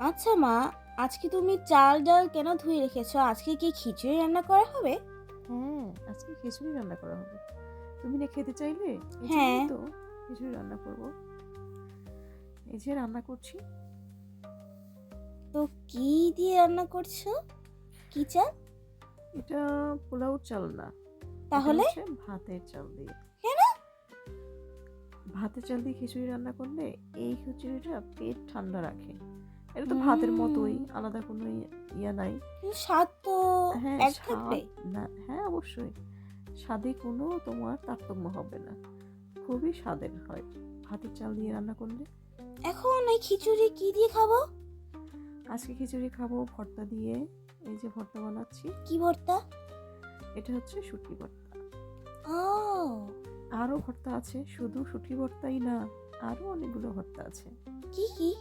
আচ্ছা মা আজকে তুমি চাল ডাল কেন ধুয়ে রেখেছো? আজকে কি খিচুড়ি রান্না করা হবে? হ্যাঁ আজকে খিচুড়ি রান্না করা হবে। তুমি না খেতে চাইলে এই জন্যই হ্যাঁ। তো খিচুড়ি রান্না করব। এই যে রান্না করছি। তো কি দিয়ে রান্না করছ? কি চাল? এটা পোলাও চাল না। এটা তাহলে? হচ্ছে ভাতের চাল দিয়ে। কেন? ভাতের চাল দিয়ে খিচুড়ি রান্না করলে এই খিচুড়িটা পেট ঠান্ডা রাখে। এটা তো ভাতের মতোই আলাদা কোনো ইয়ে- নাই। স্বাদ তো হ্যাঁ থাকবে। না হ্যাঁ অবশ্যই। স্বাদে কোনো তোমার তারতম্য হবে না। খুবই স্বাদের হয়। ভাতের চাল দিয়ে রান্না করলে? এখন এই খিচুড়ি কি দিয়ে খাব? আজকে খিচুড়ি খাব ভর্তা দিয়ে এই যে ভর্তা বানাচ্ছি। কি ভর্তা? এটা হচ্ছে শুটকি ভর্তা। ও। আরও ভর্তা আছে শুধু শুটকি ভর্তাই না আরও অনেকগুলো ভর্তা আছে। কি কি?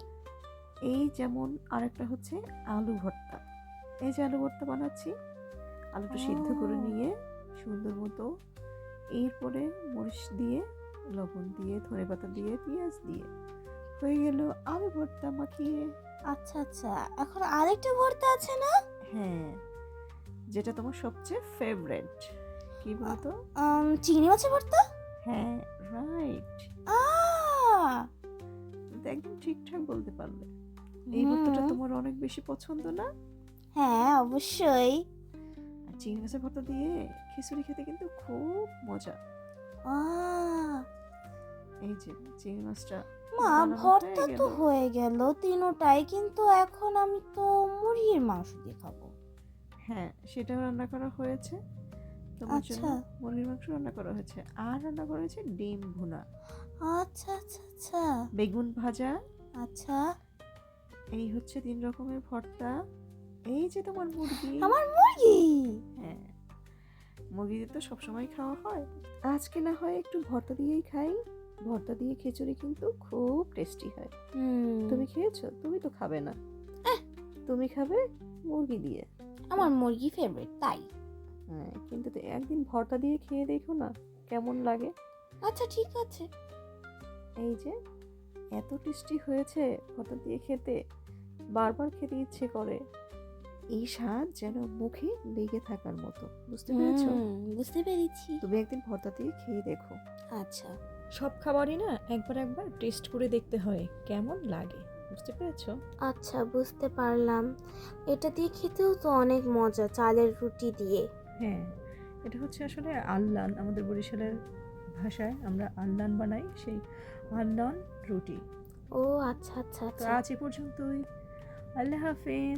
এই যেমন আরেকটা হচ্ছে আলু ভর্তা। এই যে আলু ভর্তা বানাচ্ছি আলুটা সিদ্ধ করে নিয়ে সুন্দর মতো এরপরে মরিচ দিয়ে লবণ দিয়ে ধনে পাতা দিয়ে পেঁয়াজ দিয়ে। হয়ে গেল আলু ভর্তা মাখিয়ে। আচ্ছা আচ্ছা। এখন আরেকটা ভর্তা আছে না? হ্যাঁ যেটা তোমার সবচেয়ে ফেভারেট কি বলতো? চিংড়ি মাছের ভর্তা? হ্যাঁ রাইট আহ একদম ঠিকঠাক বলতে পারলে। এই ভর্তাটা তোমার অনেক বেশি পছন্দ না? হ্যাঁ অবশ্যই। আর চিংড়ি মাছের ভর্তা দিয়ে খিচুড়ি খেতে কিন্তু খুব মজা। এই যে চিংড়ি মাছটা মা ভর্তা তো। হয়ে গেল তিনোটাই কিন্তু এখন আমি তো মুরগির মাংস দিয়ে খাব। হ্যাঁ সেটাও রান্না করা হয়েছে। তোমার জন্য আচ্ছা। মুরগির মাংস রান্না করা হয়েছে। আর রান্না করা হয়েছে ডিম ভুনা। আচ্ছা আচ্ছা আচ্ছা। বেগুন ভাজা। আচ্ছা। এই হচ্ছে তিন রকমের ভর্তা। এই যে তোমার মুরগি। আমার মুরগি? হ্যাঁ। মুরগি তো সবসময় খাওয়া হয়। আজকে না হয় একটু ভর্তা দিয়েই খাই। ভর্তা দিয়ে খিচুড়ি কিন্তু খুব টেস্টি হয়। হুম, তুমি খেয়েছো? তুমি তো খাবে না। তুমি খাবে মুরগি দিয়ে। আমার মুরগি ফেভারিট তাই। হ্যাঁ কিন্তু একদিন ভর্তা দিয়ে খেয়ে দেখো না কেমন লাগে। আচ্ছা ঠিক আছে। এই যে এত টেস্টি হয়েছে ভর্তা দিয়ে খেতে। বারবার খেতে ইচ্ছে করে। এই স্বাদ যেন মুখে লেগে থাকার মতো। বুঝতে পেরেছ? বুঝতে পেরেছি। তুমি একদিন ভর্তা দিয়ে খেয়ে দেখো। আচ্ছা। সব খাবারই না একবার একবার টেস্ট করে দেখতে হয় কেমন লাগে? বুঝতে পেরেছ? আচ্ছা বুঝতে পারলাম। এটা দিয়ে খেতেও তো অনেক মজা চালের রুটি দিয়ে। হ্যাঁ এটা হচ্ছে আসলে আল্লান আমাদের বরিশালের ভাষায় আমরা আল্লান বানাই সেই আল্লান রুটি। ও আচ্ছা আচ্ছা আচ্ছা। আজ এ পর্যন্তই। আল্লাহ হাফেজ।